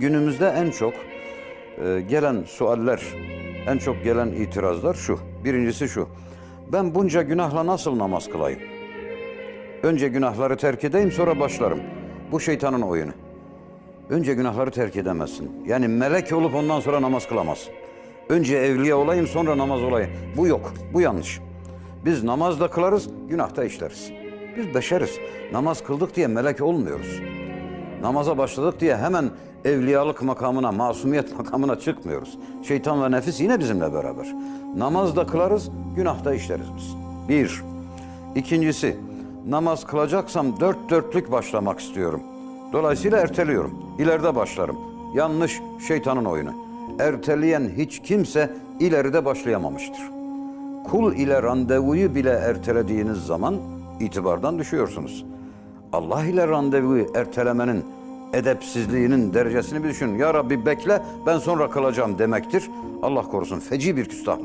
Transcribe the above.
Günümüzde en çok e, gelen sualler, en çok gelen itirazlar şu. Birincisi şu. Ben bunca günahla nasıl namaz kılayım? Önce günahları terk edeyim sonra başlarım. Bu şeytanın oyunu. Önce günahları terk edemezsin. Yani melek olup ondan sonra namaz kılamazsın. Önce evliya olayım sonra namaz olayım. Bu yok. Bu yanlış. Biz namaz da kılarız, günah da işleriz. Biz beşeriz. Namaz kıldık diye melek olmuyoruz. Namaza başladık diye hemen evliyalık makamına, masumiyet makamına çıkmıyoruz. Şeytan ve nefis yine bizimle beraber. Namaz da kılarız, günah da işleriz biz. Bir. İkincisi, namaz kılacaksam dört dörtlük başlamak istiyorum. Dolayısıyla erteliyorum. İleride başlarım. Yanlış şeytanın oyunu. Erteleyen hiç kimse ileride başlayamamıştır. Kul ile randevuyu bile ertelediğiniz zaman itibardan düşüyorsunuz. Allah ile randevuyu ertelemenin edepsizliğinin derecesini bir düşünün. Ya Rabbi bekle ben sonra kılacağım demektir. Allah korusun feci bir küstah.